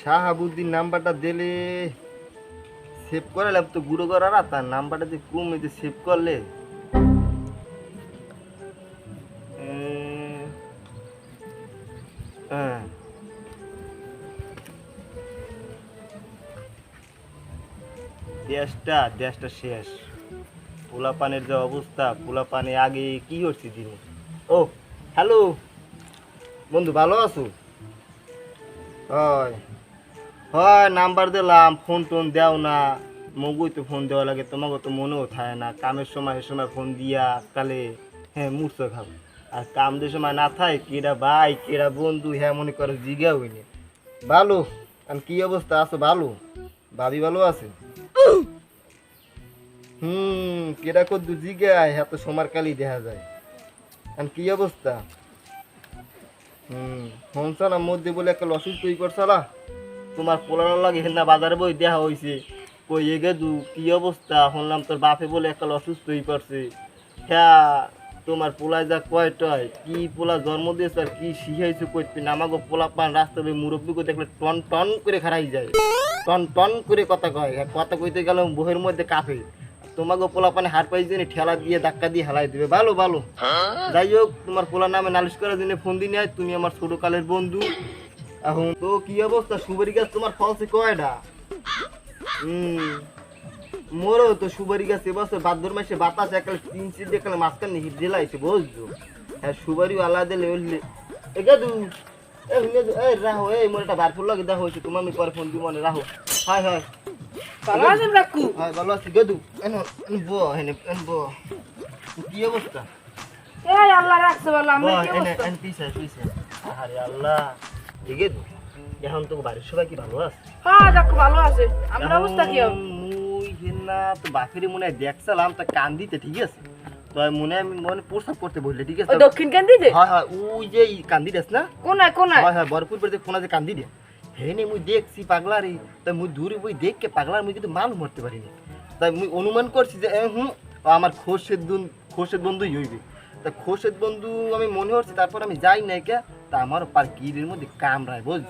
শাহাবুদ্দিন নাম্বারটা দিলে সেভ করালাম তো গুঁড়ো করার তার নাম্বারটা যে কম যে সেভ করলে। হ্যাঁ। দেশটা দেশটা শেষ। পোলা পানের যে অবস্থা পোলা পানে আগে কি করছি দিন? ও হ্যালো বন্ধু, ভালো আছো? হয় হয়, নাম্বার দিলাম, ফোন টোন দেও না। মগুই তো ফোন দেওয়া লাগে, তোমাকে তো মনেও থাকে না। কামের সময় সময় ফোন দিয়া কালে হ্যাঁ মূর্ছ খাব। আর কাম যে সময় না থাকে, কেডা ভাই, কেডা বন্ধু হ্যাঁ মনে করো, জিগা হইনি ভালো আর কি অবস্থা? আছে ভালো ভাবি ভালো আছে? হুম, কেডা কদ্দু জিগায় হ্যাঁ তো সোমার কালি দেখা যায়। আর কি অবস্থা? হুম হনসানা মধ্যে বলে একটা অসুস্থ হয়ে পড়ছালা তোমার পোলার লাগে হেনা বাজারে বই দেখা হয়েছে কই এগে দু কি অবস্থা? শুনলাম তোর বাপে বলে একটা অসুস্থ হয়ে পড়ছে। হ্যাঁ তোমার পোলায় যা কয় টয় কি পোলা জন্ম দিয়েছে আর কি শিখাইছে কইতে না। আমাকে পোলা পান রাস্তা দিয়ে মুরব্বীকে দেখলে টন টন করে খারাই যায়। টন টন করে কথা কয়। হ্যাঁ, কথা কইতে গেল বইয়ের মধ্যে কাফে তোমাকে পোলা পানে হার পাই জেনে ঠেলা দিয়ে ধাক্কা দিয়ে হেলাই দিবে। ভালো ভালো। যাই হোক তোমার পোলার নামে নালিশ করার জন্য ফোন দিনে তুমি আমার ছোট কালের বন্ধু। এখন তো কি অবস্থা? সুপারি গাছ তোমার ফলসে কয়টা হুম মোরও তো সুপারি গাছ এবছর ভাদ্র মাসে বাতাস একালে তিন সিট একালে মাঝখানে হিট দিলাইছে বুঝছ? হ্যাঁ সুপারি আলাদা উঠলে এ গাদু এ হুঙ্গে এ রাহো এই মোর একটা বার লাগে দেখো হয়েছে তোমার আমি পরে ফোন দিব মনে রাহো। হাই হাই ভালো আছেন কাকু হাই ভালো আছি। গেদু এন এন হেনে এন বো। কি অবস্থা? এই আল্লাহ রাখছে ভালো আমরা কি অবস্থা? এন পিছে পিছে। আরে আল্লাহ। এখন তো বাড়ির সবাই কি ভালো আছে? হ্যাঁ কাকু ভালো আছে। আমরা অবস্থা কি হবে? মুই হেনা তো বাপেরে মনে হয় দেখছিলাম তা কান ঠিক আছে? তো মনে আমি মনে প্রস্তাব করতে বললে ঠিক আছে? দক্ষিণ হয় হয় ওই যে কান্দি দেস না? কোনায় কোনায় হয় হয় বরপুর পরে কোনা যে কান্দি দে হে নে মুই দেখছি পাগলা রে তাই মুই দূরে বই দেখকে পাগলার মুই কিন্তু মানুষ মরতে পারিনি। তাই মুই অনুমান করছি যে হুম আমার খোরশেদ বন্ধু খোরশেদ বন্ধুই হইবে। তা খোরশেদ বন্ধু আমি মনে হচ্ছে তারপর আমি যাই নাই কে। তা আমার পার গিরের মধ্যে কামড়ায় বুঝছ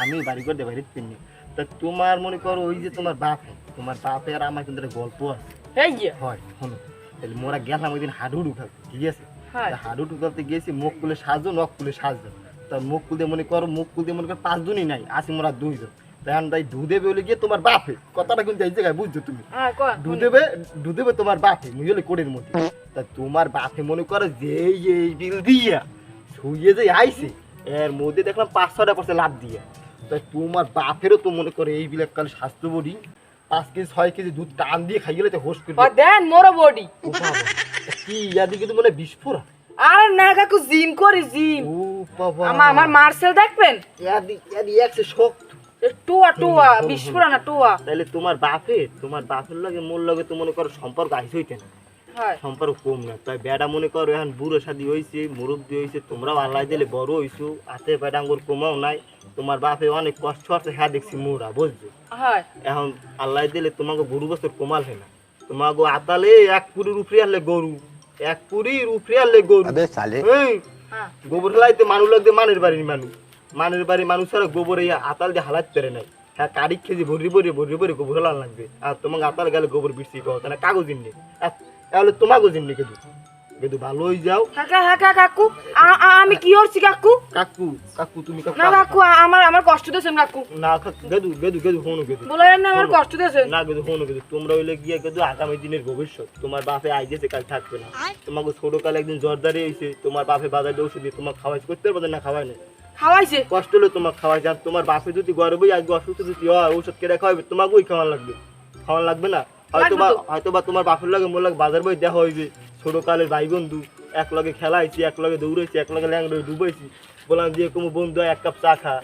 আমি বাড়ি করে বাইরে পিনি তা তোমার মনে করো ওই যে তোমার বাপ তোমার বাপে আর আমার কিন্তু একটা গল্প আছে। এই যে? হয় শোনো তাহলে মোরা গেলাম ওই দিন হাডু ঢুকাতে ঠিক আছে? হ্যাঁ। তা হাডু ঢুকাতে গেছি মুখ খুলে সাজো নখ খুলে সাজো তা মুখ খুলতে মনে করো মুখ খুলতে মনে করো পাঁচজনই নাই আসি মোরা দুইজন। তখন তাই ধু দেবে বলে গিয়ে তোমার বাপে কথাটা কিন্তু এই জায়গায় বুঝছ তুমি? ধু দেবে তোমার বাপে মুই হলে কোড়ের মধ্যে। তা তোমার বাপে মনে করো যে এই বিল দিয়া শুয়ে যে আইছে এর মধ্যে দেখলাম পাঁচ ছটা লাভ দিয়া। তাই তোমার বাপেরও তো মনে করে এই বিলে কাল স্বাস্থ্য বডি পাঁচ কেজি ছয় কেজি দুধ টান দিয়ে খাই গেলে হোস করে দেন মোরো বডি। কি ইয়াদি কিন্তু মনে বিস্ফোরণ। আরে না কাকু জিম করি জিম। ও বাবা। আমার আমার মার্সেল দেখবেন? ইয়াদি ইয়াদি একশো শক্ত। এ টুয়া টুয়া বিস্ফোরণ টুয়া। তাহলে তোমার বাপে তোমার বাপের লগে মোর লগে তো মনে করো সম্পর্ক আইস হইতে না। সম্পর্ক কম না। তাই বেড়া মনে করো এখন বুড়ো সাদি হয়েছে মুরব্বি হয়েছে তোমরাও আল্লাহ দিলে বড় হয়েছো হাতে বেড়াঙ্গুর কমাও নাই তোমার বাপে অনেক কষ্ট আছে হ্যাঁ দেখছি মোরা বুঝছ? এখন আল্লাহ দিলে তোমাকে গরু বছর কমাল হয় না। তোমাকে আতালে এক পুরির উপরে আনলে গরু এক পুরির উপরে আনলে গরু। হ্যাঁ। গোবর খেলাইতে মানুষ লাগতে মানের বাড়ির মানুষ। মানের বাড়ির মানুষ আর গোবর এই আতাল দিয়ে হালাত পেরে নাই। হ্যাঁ কারিক খেজি ভরি ভরি ভরি ভরি গোবর লাগবে। আর তোমাকে আতাল গেলে গোবর বিড়ছি কথা না কাগজ নেই তাহলে তোমাকে জিন্নি কেদু কেদু ভালো হয়ে যাও। কাকা হ্যাঁ কাকু আ- আ- আমি কি করছি কাকু? কাকু কাকু তুমি কাকু না কাকু। আমার আমার কষ্ট দিয়েছেন কাকু। না কাকু গেদু গেদু গেদু হনো গেদু। বলেন না আমার কষ্ট দিয়েছেন। না গেদু হনো গেদু। তোমরা হইলে গিয়ে গেদু আগামী দিনের ভবিষ্যৎ। তোমার বাপে আইজেছে কাল থাকবে না। তোমাকে ছোট কালে একদিন জর্দারি হয়েছে তোমার বাপে বাজারে ওষুধ দিয়ে তোমার খাওয়াই করতে পারবে না খাওয়াই না খাওয়াইছে? কষ্ট হলে তোমার খাওয়াই যান তোমার বাপে যদি গর্বই আজকে অসুস্থ যদি হয় ঔষধ কেটে খাওয়াবে তোমাকেই খাওয়ান লাগবে। খাওয়ান লাগবে না? হয়তো বা হয়তো বা তোমার বাপের লাগে মোর লাগে বাজার বই দেখা হইবে। ছোট কালের ভাই বন্ধু এক লগে খেলাইছি এক লগে দৌড়াইছি এক লগে ল্যাংড়ে ডুবাইছি। বললাম যে কোনো বন্ধু এক কাপ চা খা।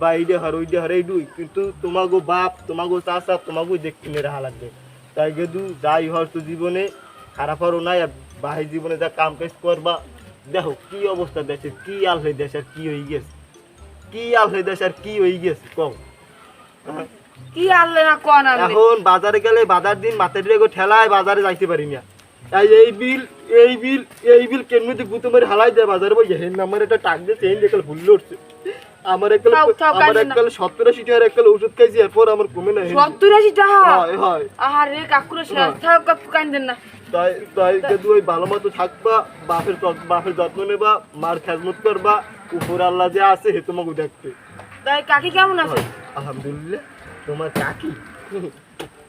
বা হর ওইডে হর এই কিন্তু তোমাগো বাপ তোমাগো চাষা তোমাগো দেখতে নিয়ে রাখা লাগবে। তাই গেদু যাই হর তো জীবনে খারাপ হরও নাই আর বাহি জীবনে যা কাম কাজ করবা। দেখো কি অবস্থা দেশের কি আল হয়ে দেশের কি হয়ে গেছে? কি আল হয়ে দেশের কি হয়ে গেছে? কম কি আনলে না কোন আনলে? এখন বাজারে গেলে বাজার দিন রেগো ঠেলায় বাজারে যাইতে পারি না। এই বিল এই বিল এই বিল গুতো মেরে হালাই দেয় বাজারে বই হেন একটা টাক দিয়ে চেন দেখলে ভুল উঠছে আমার আমার। সত্তর আশি টাকার ওষুধ খাইছি এরপর আমার কমে না। সত্তর আশি টাকা? হয় হয়। আহারে কাকুরে শেষ। থাক কাকু কান্দেন না। তাই তাই যদি ওই ভালো মতো থাকবা বাপের বাপের যত্ন নেবা মার খেজমত করবা উপর আল্লাহ যে আছে হে তোমাকে দেখতে। তাই কাকি কেমন আছে? আলহামদুলিল্লাহ। তোমার কাকি?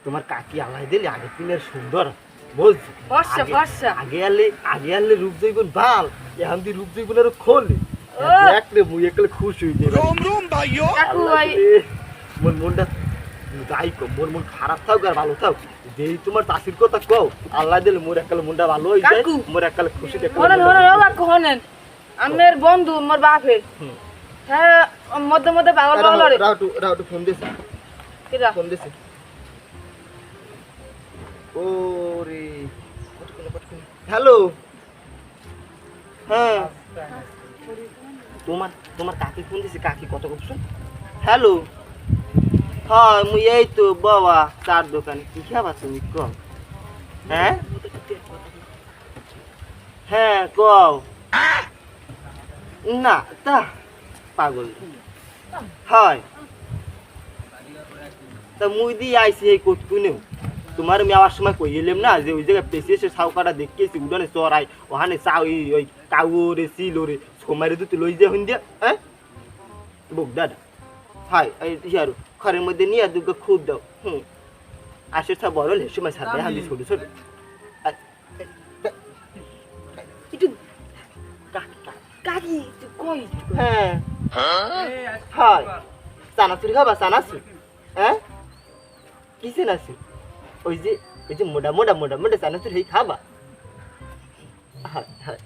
তোমার কাকি আলাই দিলে আগের দিনের সুন্দর। বলছি আগে- ফর্সা। আগে আলে আগে আলে রূপ জৈবন ভালো এখন দি রূপ জৈবন আরও খোলে। ও। দেখলে মুই একলে খুশি হয়ে যাবে কাকু রে, মোর মনটা কম মোর মন খারাপ থাক আর ভালো থাক যেই তোমার চাষির কথা কও আল্লাহ দিলে মোর এককালে মনটা ভালো হয়ে যায় মোর এককালে খুশি হনেন হনেন ও কাকু হনেন আমার বন্ধু আমার বাপের। হ্যাঁ মধ্যে মধ্যে পাগল পাগল রে রাউটু রাউটু ফোন দিছে। কিরা ফোন দিছে। ওরে হ্যালো হ্যাঁ। তোমার তোমার কাকি ফোন দিছে কাকি কত করছ হ্যালো হ্যাঁ মুই এই তো বাবা চার দোকানে। কি খাবা তুমি কও? হ্যাঁ? হ্যাঁ কও। না তা পাগল। হয়। তা মুই দিয়ে আইসি এই কোটকুনেও তোমার আমি সময় কই এলাম না, যে ওই জায়গায় পেশি এসে সাউকাটা দেখতেছি উডানে চড়াই ওখানে চাও ওই ওই কাউরে সিলোরে সোমারে দুটো লই যে দিয়া হ্যাঁ? বুক দাদা। হাই এই ইয়ারো ঘরের মধ্যে নিয়ে দুটো খুদ দাও। হুম। আসে সব বড় হলে, সময় সাথে হাতে ছোট ছোট। তুই হ্যাঁ। হয়। চানাচুর খাবা চানাচুর। হ্যাঁ? কিসে নাচুর ওই যে ওই যে মোটা মোটা মোটা মোটা চানাচুর খাবা? হয় হয়।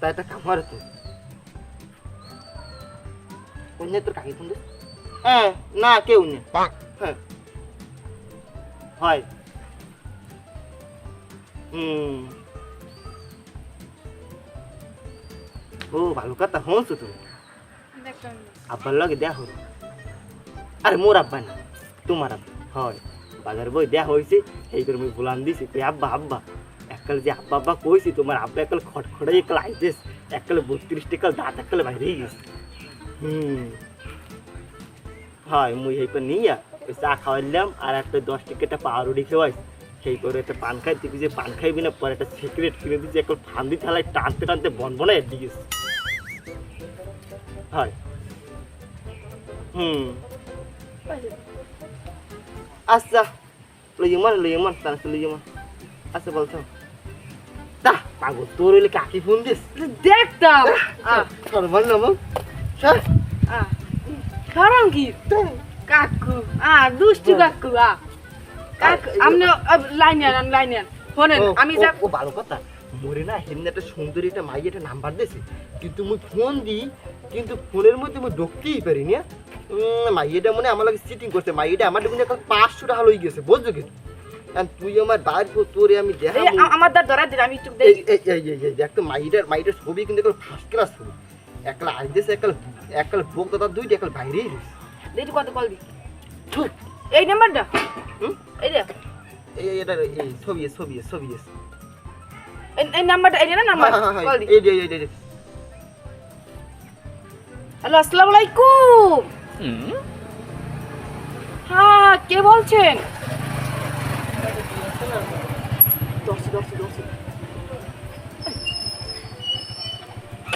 তা একটা খামার তো কোন তোর কাকি কোন হ্যাঁ না কেউ নেই। হ্যাঁ। হয়। হুম। ও ভালো কথা হনছো তুমি। আব্বার লগে দেয়া হল। আরে মোর আব্বা না তোমার আব্বা। হয় বাজার বই দেয়া হয়েছে এই করে মুই বলান দিছি। তুই আব্বা আব্বা এককাল যে আব্বা আব্বা কইছি তোমার আব্বা এককাল খটখটাই এককাল আইতেস এককালে বত্রিশ টাকাল দাঁত এককালে বাইরে গেছে। হুম। হয় মুই এই করে নিয়া ওই চা খাওয়াইলাম আর একটা দশ টিকিটটা পাউরুটি খাওয়াই সেই করে একটা পান খাই তুই যে পান খাইবি না পরে একটা সিগারেট কিনে দিচ্ছি একটা ফান্দি থালায় টানতে টানতে বন বনে এটি গেছে। হয় হুম আচ্ছা লইমান লইমান তার লইমান আচ্ছা বলতো তা পাগল তোর হইলে কাকি ফোন দিস দেখতাম সরমান নাম আহ। কারণ কি কাকু আ দুষ্টু কাকু আ কাকু আপনি লাইনে আন লাইনে আন শোনেন আমি যা ও ভালো কথা মরে না হেমনি একটা সুন্দরী একটা মাই একটা নাম্বার দিয়েছে। কিন্তু মুই ফোন দিই কিন্তু ফোনের মধ্যে মুই ঢুকতেই পারি না। মাইয়েটা মনে আমার লাগে সিটিং করছে। মাইয়েটা আমার মনে এখন পাঁচশো টাকা লই গেছে বুঝছ কিন্তু তুই আমার বাইর তোরে আমি দেখা আমার দ্বার ধরা আমি চুপ দেখি। এই এই এই দেখ তো মাইটার মাইটার ছবি কিন্তু এখন ফার্স্ট ক্লাস ছবি। একলা আইতেছে একলা একলা ভোগ দাদা দুইটা একলা বাইরেই রয়েছে। দেখি কত কল দি। এই নাম্বারটা। হুম? এই যে এই এটা এই ছবি ছবি ছবি আছে। এই- নাম্বারটা এই না নাম্বার হ্যাঁ, হ্যাঁ, হ্যাঁ, কল দি। এই যে, এই যে, হ্যালো আসসালামু আলাইকুম। হ্যাঁ কে বলছেন? দশ, দশ, দশ।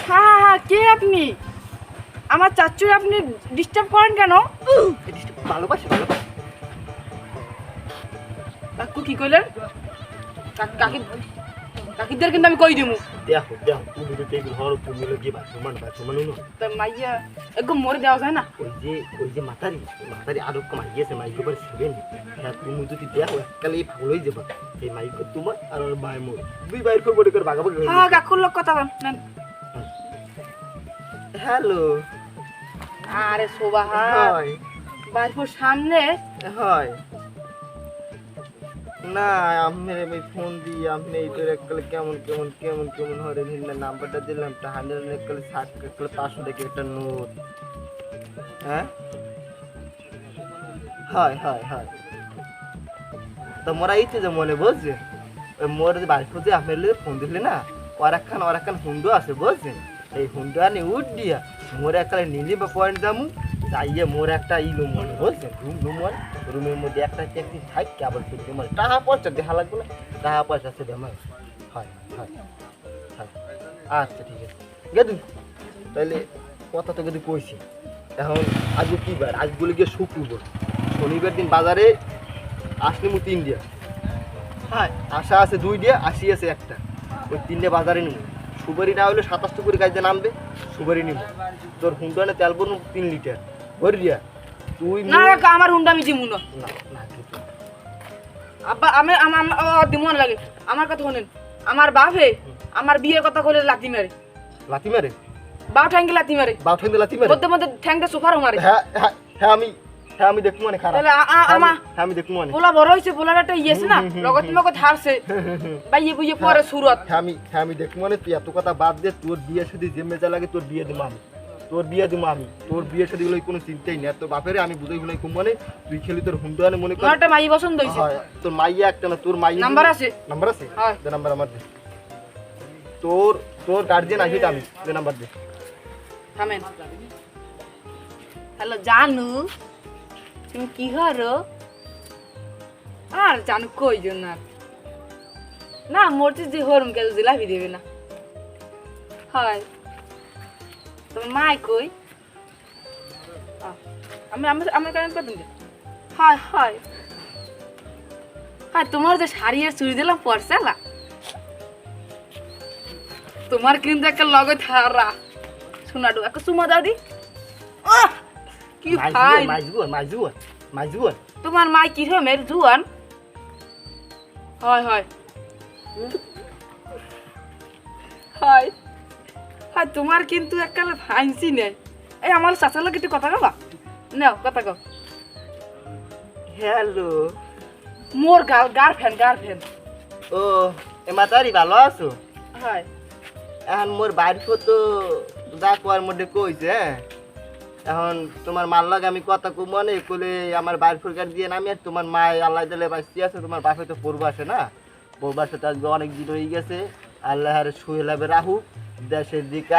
হ্যাঁ হ্যাঁ কে আপনি? আমার চাচুর আপনি ডিস্টার্ব করেন কেন? ভালোবাসে ভালোবাসে। কাকু কি কইলেন? কাক- কাকি কাকিদের কিন্তু আমি কই দিমু? দেখো দেখো তুমি যদি এগুলো হর তুমি লোক গিয়ে বাথরুমান বাথরুমান উনো তা মাইয়া একদম মরে দেওয়া যায় না? ওই যে ওই যে মাতারি মাতারি আরও মাইয়েছে মাইকে পরে ছিলেন হ্যাঁ তুমি যদি দেখো এককালে হয়ে যাবে এই মাইকে তোমার আর ওর ভাই মোর। দুই ভাইয়ের করে বড় করে ভাগাভাগি হয়ে কাকুর লোক কথা বল। হ্যালো। আরে শোভা হ্যাঁ। বাড়ির সামনে হয়। না আপনি আমি ফোন দিই আপনি এইটার এককালে কেমন কেমন কেমন কেমন হরে ভিন্ন নাম্বারটা দিলাম, একটা হান্ড্রেড এককালে ষাট এককালে পাঁচশো টাকা একটা নোট। হ্যাঁ? হয় হয় হয়। তো মোরা ইচ্ছে যে মনে বুঝছে ওই মোর যে বাড়ি খুঁজে আপনার ফোন দিলে না? ওর একখান ওর একখান হুন্ডো আছে বুঝছেন এই হুন্ডো আনি উঠ দিয়া, মোর একটা নিলি বা পয়েন্ট দামু। যাইয়ে মোর একটা ইলো মনে বুঝছেন? রুম রুম মনে রুমের মধ্যে একটা চাকরি থাক আবার করতে মানে টাকা পয়সা দেখা লাগবে না, টাকা পয়সা আছে দেমার হয় হয় হয়। আচ্ছা ঠিক আছে। গেদু তাহলে কথা তো কিন্তু কইছি। এখন আজকে কি বার? আজ বলে গিয়ে শুক্রবার। শনিবার দিন বাজারে আসলি মু তিন দিয়া। হ্যাঁ আশা আছে দুই দিয়া, আশি আছে একটা। ওই তিনটে বাজারে নিব সুপারি না হলে সাতাশটা করে গাড়িতে নামবে, সুপারি নিব তোর হুন্ডানে তেল বনু তিন লিটার। ভরি দিয়া তুই না কাকা আমার হুন্ডা আমি দিমু না। আব্বা আমি আমার দিমু না লাগে। আমার কথা শোনেন আমার বাপে আমার বিয়ের কথা কইলে লাথি মারে। লাথি মারে? ঠ্যাঙ্গে লাথি মারে। বাউ লাথি মারে? মধ্যে মধ্যে ঠ্যাঙ্গে সোফারও মারে। হ্যাঁ হ্যাঁ হ্যাঁ আমি হ্যাঁ আমি দেখব মানে খারাপ। তাহলে হ্যাঁ, আমি- আমা হ্যাঁ আমি দেখব মানে। পোলা বড় পোলার একটা ইয়েছে না? লগত মগত হারছে বাইয়ে বুইয়ে পরে সুরত। হ্যাঁ আমি হ্যাঁ আমি দেখব মানে তুই এত কথা বাদ দে তোর বিয়ে সাথে যে মেজা লাগে তোর বিয়ে দিব আমি। তোর বিয়ে দিব আমি। তোর বিয়ে সাথে গুলো কোনো চিন্তাই নেই। তোর বাপেরে আমি বুঝাই বুঝাই খুব মানে তুই খেলি তোর হুন্ডানে মনে কর। একটা মাই পছন্দ হয়, তোর মাইয়া একটা না তোর মাইয়া নাম্বার আছে। নাম্বার আছে? হয়। দে নাম্বার আমার দে। তোর তোর গার্জিয়ান আছে আমি। দে নাম্বার দে। থামেন। হ্যালো জানু। তুমি কি করো? আর জানু কই জন্য না মরতে যে হরম কেউ জিলাপি দেবে না। হয়। তোমার মাই কই? আমি আমি আমার কারণ কত হয় হয়। হয় তোমার যে শাড়ি আর চুড়ি দিলাম পরসালা তোমার কিন্তু একটা লগে থারা শোনাডু একটা চুমা দাও দি। কি খাই মাইজুয়ান মাইজুয়ান মাইজুয়ান তোমার মাই কি হয় মেয়ের জুয়ান হয় হয়। হয়। হয় তোমার কিন্তু এককালে ফাইন্সি নেই। এই আমার চাচার লোক একটু কথা কবা। নাও কথা কও। হ্যালো। মোর গাল গার্লফ্রেন্ড গার্লফ্রেন্ড ও এ মাতারি ভালো আছো। হয়। এখন মোর বাড়ি তো যা কোয়ার মধ্যে কইছে? এখন তোমার মার লাগে আমি কথা কম মনে কলে আমার বাড়ি ফুরকার দিয়ে নামি আর তোমার মা আল্লাহ দিলে বাঁচতে আছে তোমার বাপে তো পড়ব আসে না পড়ব আসে তো অনেক দিন হয়ে গেছে। আল্লাহ আর শুয়ে লাভে রাহুক দেশের দিকে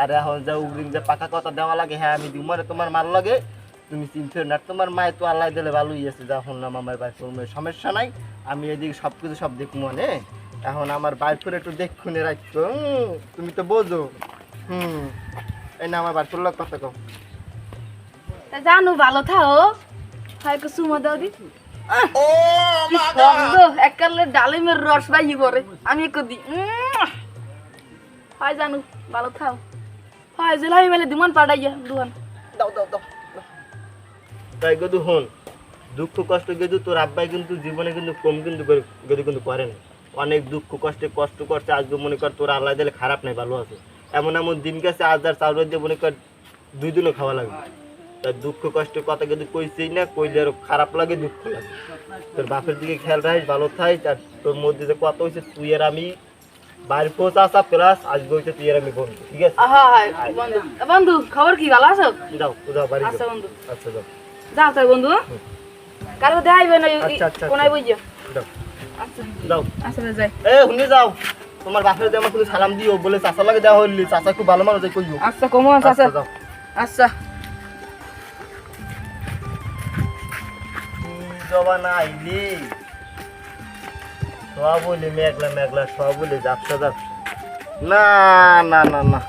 আর এখন যা উগ্রিং যে পাকা কথা দেওয়া লাগে হ্যাঁ আমি দিব তোমার মার লাগে তুমি চিনছো না? তোমার মায়ের তো আল্লাহ দিলে ভালোই আছে। যা শুনলাম আমার সমস্যা নাই। আমি এদিকে সব কিছু সব দেখব মানে এখন আমার বাইর করে একটু দেখুনে রাখতো তুমি তো বোঝো। হুম। এই না আমার বাইর করল কথা কও। জানো ভালো থাও। হয় দাও দি! কি শব্দ এককালে ডালিমের রস বাইয়ে পড়ে আমি একটু দি। উম! হয় জানু ভালো থাও হয় জেলাই বেলে দুমান পাড়াইয়া দুহান দাও দাও দাও। তাই গদু হন দুঃখ কষ্ট গেদু তোর আব্বাই কিন্তু জীবনে কিন্তু কম কিন্তু গদু কিন্তু করে না অনেক দুঃখ কষ্টে কষ্ট করছে আজকে মনে কর তোর আল্লাহ দিলে খারাপ নাই ভালো আছে। এমন এমন দিন গেছে আজ আর চাউল দিয়ে মনে কর দুই দিনও খাওয়া লাগবে। তার দুঃখ কষ্টের কথা কিন্তু কইছেই না কইলে আরও খারাপ লাগে দুঃখ লাগে। তোর বাপের দিকে খেয়াল রাখিস ভালো থাইস আর তোর মধ্যে যে কত হয়েছে তুই আর আমি পৌঁছা আসা প্লাস আজকে হয়েছে তুই আমি বন্ধু ঠিক আছে? হয় বন্ধু। বন্ধু খবর কি ভালো আছো? যাও যাও বাড়ি আচ্ছা বন্ধু। আচ্ছা যাও। যাও তাই বন্ধু কারও দেখাইবে না আচ্ছা, আচ্ছা, কোনায় বুঝিয়া যাও। আচ্ছা। যাও। আচ্ছা যাই। এ শুনে যাও। তোমার বাপের যে আমার শুধু সালাম দিও বলে চাচা লাগে দেওয়া হইলি চাচা খুব ভালো মানুষ কইও। আচ্ছা কমো আচ্ছা আচ্ছা যাও। আচ্ছা। জবা না আইলি। সব বলে মেঘলা মেঘলা সব বলে যাবসা না না না না।